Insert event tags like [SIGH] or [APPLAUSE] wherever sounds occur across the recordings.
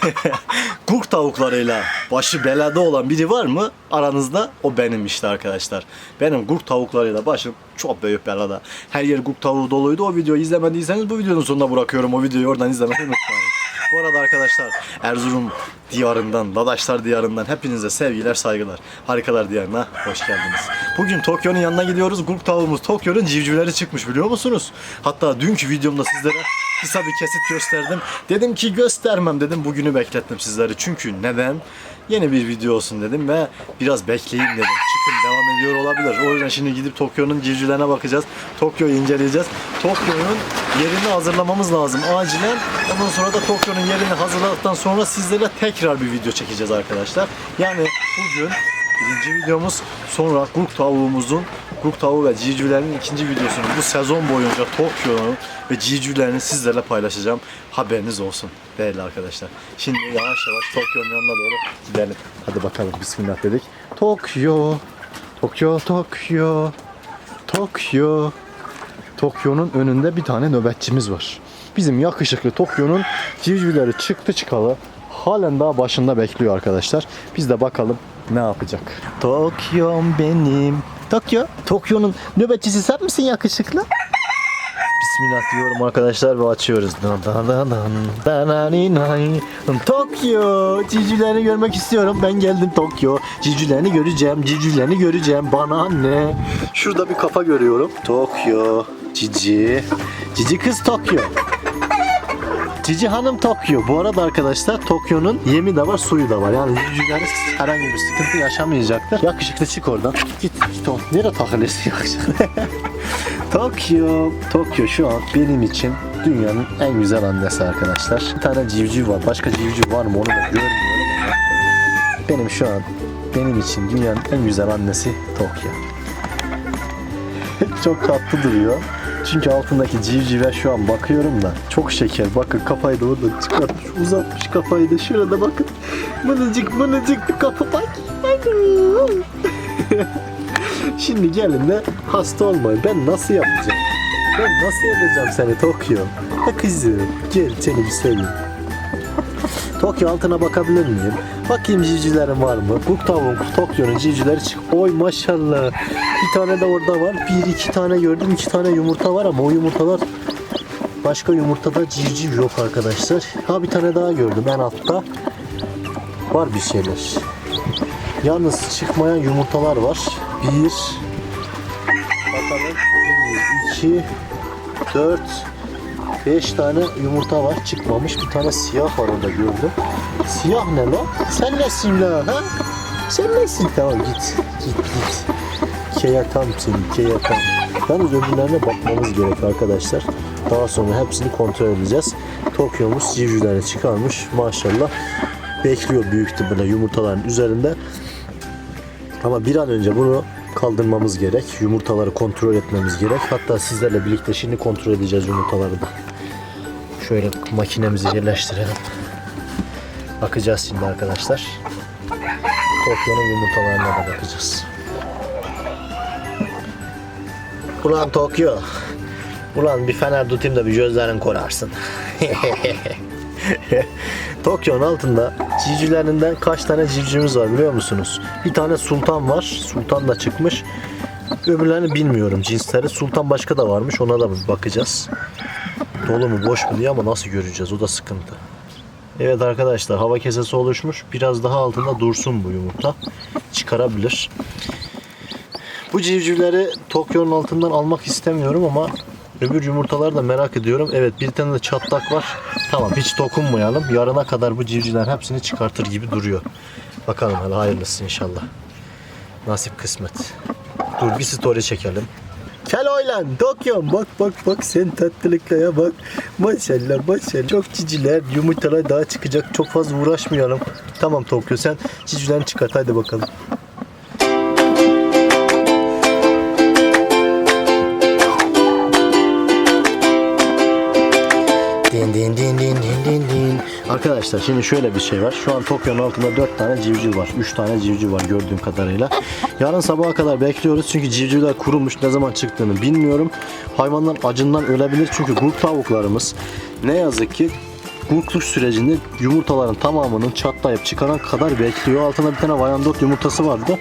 [LAUGHS] Kurt tavuklarıyla başı belada olan biri var mı aranızda? O benim işte arkadaşlar. Benim kurt tavuklarıyla başım çok büyük belada. Her yer kurt tavuğu doluydu. O videoyu izlemediyseniz bu videonun sonuna bırakıyorum. O videoyu oradan izlemeyi unutmayın. Bu arada arkadaşlar Erzurum diyarından, Dadaşlar diyarından hepinize sevgiler, saygılar. Harikalar diyarına hoş geldiniz. Bugün Tokyo'nun yanına gidiyoruz. Grup tavuğumuz Tokyo'nun civcivleri çıkmış biliyor musunuz? Hatta dünkü videomda sizlere kısa bir kesit gösterdim. Dedim ki göstermem dedim. Bugünü beklettim sizleri. Çünkü neden? Yeni bir video olsun dedim ve biraz bekleyin dedim. Çıkın devam ediyor olabilir. O yüzden şimdi gidip Tokyo'nun civcivlerine bakacağız. Tokyo'yu inceleyeceğiz. Tokyo'nun yerini hazırlamamız lazım acilen. Ondan sonra da Tokyo'nun yerini hazırladıktan sonra sizlere tekrar bir video çekeceğiz arkadaşlar. Yani bugün birinci videomuz sonra Gurk tavuğumuzun Gurk tavuğu ve civcivlerin ikinci videosunu bu sezon boyunca Tokyo'nun ve civcivlerini sizlerle paylaşacağım. Haberiniz olsun değerli arkadaşlar. Şimdi yavaş yavaş Tokyo'nun yanına doğru gidelim. Hadi bakalım bismillah dedik. Tokyo, Tokyo, Tokyo, Tokyo. Tokyo'nun önünde bir tane nöbetçimiz var. Bizim yakışıklı Tokyo'nun civcivleri çıktı çıkalı halen daha başında bekliyor arkadaşlar. Biz de bakalım ne yapacak. Tokyo'm benim. Tokyo. Tokyo'nun nöbetçisi sen misin yakışıklı? Bismillah diyorum arkadaşlar ve açıyoruz. Tokyo. Civcivlerini görmek istiyorum. Ben geldim Tokyo. Civcivlerini göreceğim. Civcivlerini göreceğim. Bana ne? Şurada bir kafa görüyorum. Tokyo. Cici. Cici kız Tokyo. Cici Hanım Tokyo. Bu arada arkadaşlar Tokyo'nun yemi de var, suyu da var. Yani civcivler herhangi bir sıkıntı yaşamayacaktır. Yakışıklı çık oradan. Git. git o. Nereye takılıyorsun [LAUGHS] yakışıklı? Tokyo. Tokyo şu an benim için dünyanın en güzel annesi arkadaşlar. Bir tane civciv var. Başka civciv var mı onu da görmüyorum benim şu an benim için dünyanın en güzel annesi Tokyo. [LAUGHS] Çok tatlı duruyor. Çünkü altındaki civcive şu an bakıyorum da çok şeker. Bakın kafayı da orada çıkartmış, uzatmış kafayı da şurada bakın. Mınıcık mınıcık bir kafa bak. [LAUGHS] Şimdi gelin de hasta olmayın. Ben nasıl yapacağım? Ben nasıl yapacağım seni Tokyo? Ha kızım gel seni bir seveyim. Tokyo altına bakabilir miyim? Bakayım civcivlerim var mı? Kuk tavuğun Tokyo'nun civcivleri çık. Oy maşallah. Bir tane de orada var. Bir iki tane gördüm. iki tane yumurta var ama o yumurtalar başka yumurtada civciv yok arkadaşlar. Ha bir tane daha gördüm en altta. Var bir şeyler. Yalnız çıkmayan yumurtalar var. Bir bakalım. İki, dört, beş tane yumurta var. Çıkmamış. Bir tane siyah var orada gördüm. Siyah ne lan? Sen nesin la ha? Sen nesin? Tamam git. Git git. Keyatam seni keyatam. Yalnız öbürlerine bakmamız gerek arkadaşlar. Daha sonra hepsini kontrol edeceğiz. Tokyo'muz civcivlerini çıkarmış. Maşallah. Bekliyor büyük ihtimalle yumurtaların üzerinde. Ama bir an önce bunu kaldırmamız gerek. Yumurtaları kontrol etmemiz gerek. Hatta sizlerle birlikte şimdi kontrol edeceğiz yumurtaları da. Şöyle makinemizi yerleştirelim. Bakacağız şimdi arkadaşlar. Tokyo'nun yumurtalarına da bakacağız. Ulan Tokyo. Ulan bir fener tutayım da bir gözlerin korarsın. [LAUGHS] Tokyo'nun altında civcivlerinden kaç tane civcivimiz var biliyor musunuz? Bir tane sultan var. Sultan da çıkmış. Öbürlerini bilmiyorum cinsleri. Sultan başka da varmış. Ona da bakacağız. Dolu mu boş mu diye ama nasıl göreceğiz? O da sıkıntı. Evet arkadaşlar hava kesesi oluşmuş. Biraz daha altında dursun bu yumurta. Çıkarabilir. Bu civcivleri Tokyo'nun altından almak istemiyorum ama öbür yumurtaları da merak ediyorum. Evet bir tane de çatlak var. Tamam hiç dokunmayalım. Yarına kadar bu civcivler hepsini çıkartır gibi duruyor. Bakalım hadi hayırlısı inşallah. Nasip kısmet. Dur bir story çekelim. Kel oylan Tokyo bak bak bak sen tatlılıklara bak. Maşallah maşallah. Çok ciciler yumurtalar daha çıkacak. Çok fazla uğraşmayalım. Tamam Tokyo sen cicilerini çıkart hadi bakalım. Arkadaşlar şimdi şöyle bir şey var. Şu an Tokyo'nun altında 4 tane civciv var. 3 tane civciv var gördüğüm kadarıyla. Yarın sabaha kadar bekliyoruz çünkü civcivler kurumuş. Ne zaman çıktığını bilmiyorum. Hayvanlar acından ölebilir çünkü grup tavuklarımız ne yazık ki kurtuluş sürecinde yumurtaların tamamının çatlayıp çıkaran kadar bekliyor. Altında bir tane Vayandot yumurtası vardı.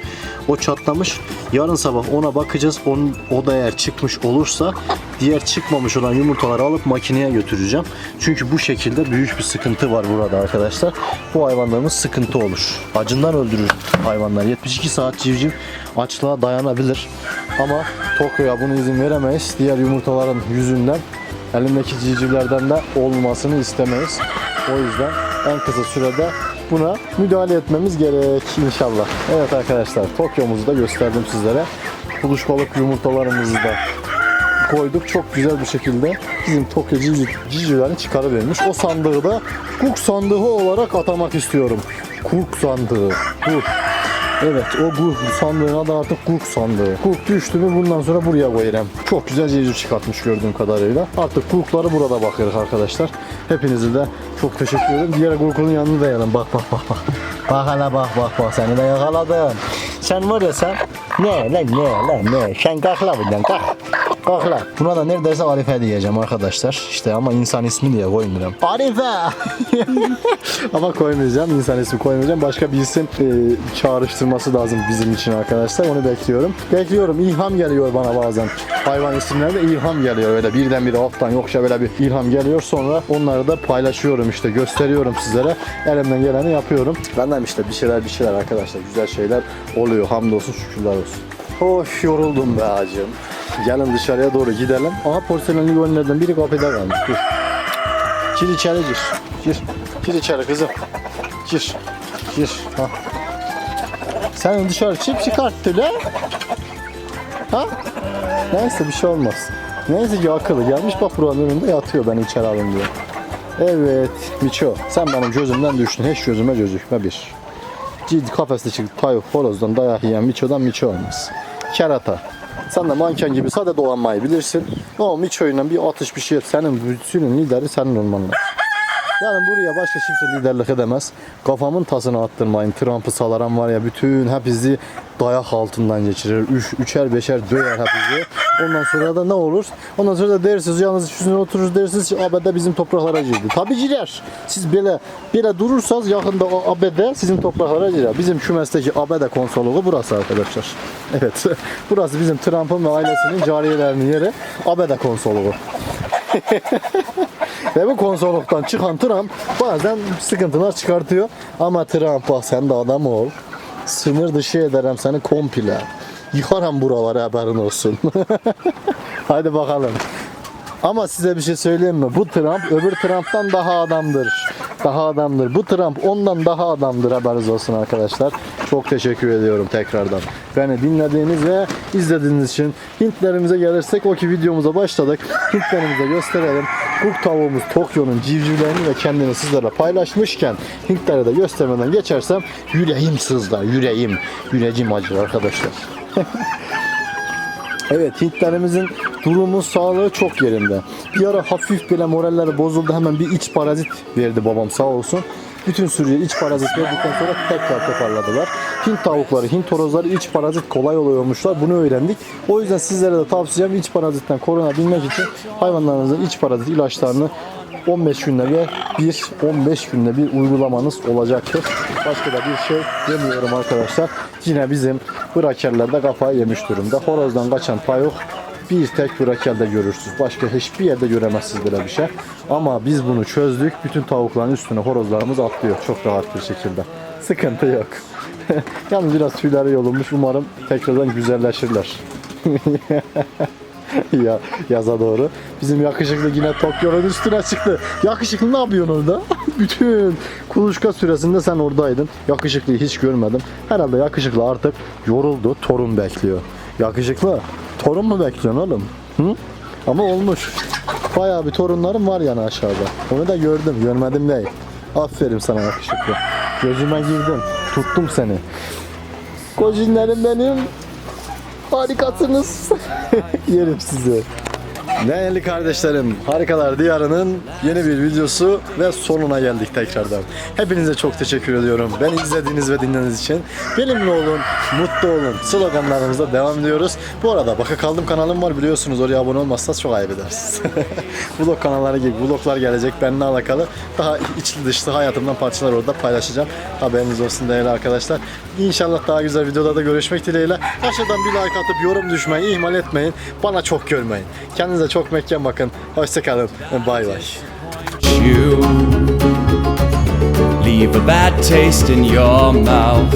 O çatlamış. Yarın sabah ona bakacağız. Onun, o da eğer çıkmış olursa diğer çıkmamış olan yumurtaları alıp makineye götüreceğim. Çünkü bu şekilde büyük bir sıkıntı var burada arkadaşlar. Bu hayvanlarımız sıkıntı olur. Acından öldürür hayvanlar. 72 saat civciv açlığa dayanabilir. Ama Tokyo'ya bunu izin veremeyiz. Diğer yumurtaların yüzünden elimdeki civcivlerden de olmasını istemeyiz. O yüzden en kısa sürede buna müdahale etmemiz gerek inşallah. Evet arkadaşlar Tokyo'muzu da gösterdim sizlere. Kuluçkalık yumurtalarımızı da koyduk. Çok güzel bir şekilde bizim Tokyo cici, cicilerini çıkarıvermiş. O sandığı da Cook sandığı olarak atamak istiyorum. Cook sandığı. Cook. Evet o Cook sandığın adı artık Cook sandığı. Cook düştü mü bundan sonra buraya koyarım. Çok güzel cici çıkartmış gördüğüm kadarıyla. Artık Cook'ları burada bakıyoruz arkadaşlar. Hepinize de çok teşekkür ederim. Diğer Cook'un yanını da yanım. Bak bak bak bak. Bak hala bak bak bak seni de yakaladım. Sen var ya sen ne lan ne lan ne sen kalk la buradan kalk. Kalk la. Buna da neredeyse Arife diyeceğim arkadaşlar. İşte ama insan ismi diye koymuyorum. Arife! [LAUGHS] ama koymayacağım. insan ismi koymayacağım. Başka bir isim e, çağrıştırması lazım bizim için arkadaşlar. Onu bekliyorum. Bekliyorum. İlham geliyor bana bazen. Hayvan isimlerinde ilham geliyor. Öyle birdenbire alttan yoksa böyle bir ilham geliyor. Sonra onları da paylaşıyorum işte. Gösteriyorum sizlere. Elimden geleni yapıyorum. Benden işte bir şeyler bir şeyler arkadaşlar. Güzel şeyler oluyor. Hamdolsun şükürler olsun. Hoş yoruldum be acım. Gelin dışarıya doğru gidelim. Aha porselenli gönüllerden biri kapıda kalmış. Dur. Gir içeri gir. Gir. Gir içeri kızım. Gir. Gir. Ha. Sen dışarı çık çıkarttı lan. Ha? Neyse bir şey olmaz. Neyse ki akıllı gelmiş bak buranın önünde yatıyor ben içeri alın diye. Evet Miço sen benim gözümden düştün hiç gözüme gözükme bir. Ciddi kafeste çıktı tayı horozdan dayak yiyen Miço'dan Miço olmaz. Kerata. Sen de manken gibi sade dolanmayı bilirsin. O Miço'yla bir atış bir şey. Senin bütünün lideri senin olman. Yani buraya başka kimse liderlik edemez. Kafamın tasını attırmayın. Trump'ı salaran var ya bütün hepinizi dayak altından geçirir. Üç, üçer beşer döver hepinizi. Ondan sonra da ne olur? Ondan sonra da dersiniz yalnız üstüne otururuz dersiniz ABD bizim topraklara girdi. Tabi girer. Siz böyle böyle durursanız yakında o ABD sizin topraklara girer. Bizim kümesteki ABD konsologu burası arkadaşlar. Evet. [LAUGHS] burası bizim Trump'ın ve ailesinin cariyelerinin yeri. ABD konsologu. [LAUGHS] Ve bu konsoloktan çıkan Trump bazen sıkıntılar çıkartıyor. Ama Trump bak sen de adam ol. Sınır dışı ederim seni komple. Yıkarım buraları haberin olsun. [LAUGHS] Hadi bakalım. Ama size bir şey söyleyeyim mi? Bu Trump öbür Trump'tan daha adamdır. Daha adamdır. Bu Trump ondan daha adamdır haberiniz olsun arkadaşlar. Çok teşekkür ediyorum tekrardan. Beni dinlediğiniz ve izlediğiniz için Hintlerimize gelirsek o ki videomuza başladık. Hintlerimize gösterelim. Kurt tavuğumuz Tokyo'nun civcivlerini ve kendini sizlerle paylaşmışken Hintlere de göstermeden geçersem yüreğim sızlar. Yüreğim. Yüreğim acır arkadaşlar. [LAUGHS] Evet Hintlerimizin durumu sağlığı çok yerinde. Bir ara hafif bile moralleri bozuldu hemen bir iç parazit verdi babam sağ olsun. Bütün sürüye iç parazit verdikten sonra tekrar toparladılar. Hint tavukları, Hint horozları iç parazit kolay oluyormuşlar. Bunu öğrendik. O yüzden sizlere de tavsiyem iç parazitten korunabilmek için hayvanlarınızın iç parazit ilaçlarını 15 günde bir, bir 15 günde bir uygulamanız olacaktır. Başka da bir şey demiyorum arkadaşlar. Yine bizim brakerlerde kafayı yemiş durumda. Horozdan kaçan tavuk bir tek brakelde görürsünüz. Başka hiçbir yerde göremezsiniz böyle bir şey. Ama biz bunu çözdük. Bütün tavukların üstüne horozlarımız atlıyor. Çok rahat bir şekilde. Sıkıntı yok. [LAUGHS] Yalnız biraz tüyleri yolunmuş. Umarım tekrardan güzelleşirler. [LAUGHS] ya yaza doğru. Bizim yakışıklı yine Tokyo'nun üstüne çıktı. Yakışıklı ne yapıyorsun orada? [LAUGHS] Bütün kuluçka süresinde sen oradaydın. Yakışıklıyı hiç görmedim. Herhalde yakışıklı artık yoruldu. Torun bekliyor. Yakışıklı torun mu bekliyorsun oğlum? Hı? Ama olmuş. Bayağı bir torunlarım var yani aşağıda. Onu da gördüm. Görmedim değil. Aferin sana yakışıklı. Gözüme girdin. Tuttum seni. Kocinlerim benim. Harikasınız. [LAUGHS] Yerim sizi. Değerli kardeşlerim, Harikalar Diyarı'nın yeni bir videosu ve sonuna geldik tekrardan. Hepinize çok teşekkür ediyorum. Beni izlediğiniz ve dinlediğiniz için. Benimle olun, mutlu olun. Sloganlarımıza devam ediyoruz. Bu arada Baka Kaldım kanalım var biliyorsunuz. Oraya abone olmazsanız çok ayıp edersiniz. [LAUGHS] Vlog kanalları gibi vloglar gelecek benimle alakalı. Daha içli dışlı hayatımdan parçalar orada paylaşacağım. Haberiniz olsun değerli arkadaşlar. İnşallah daha güzel videolarda görüşmek dileğiyle. Aşağıdan bir like atıp yorum düşmeyi ihmal etmeyin. Bana çok görmeyin. Kendinize çok mekken bakın. Hoşçakalın. Bay bay. leave a bad taste in your mouth.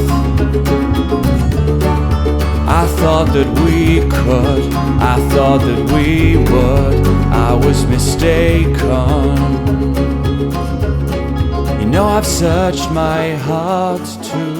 I thought that we could, I thought that we would, I was mistaken. You know, I've searched my heart too.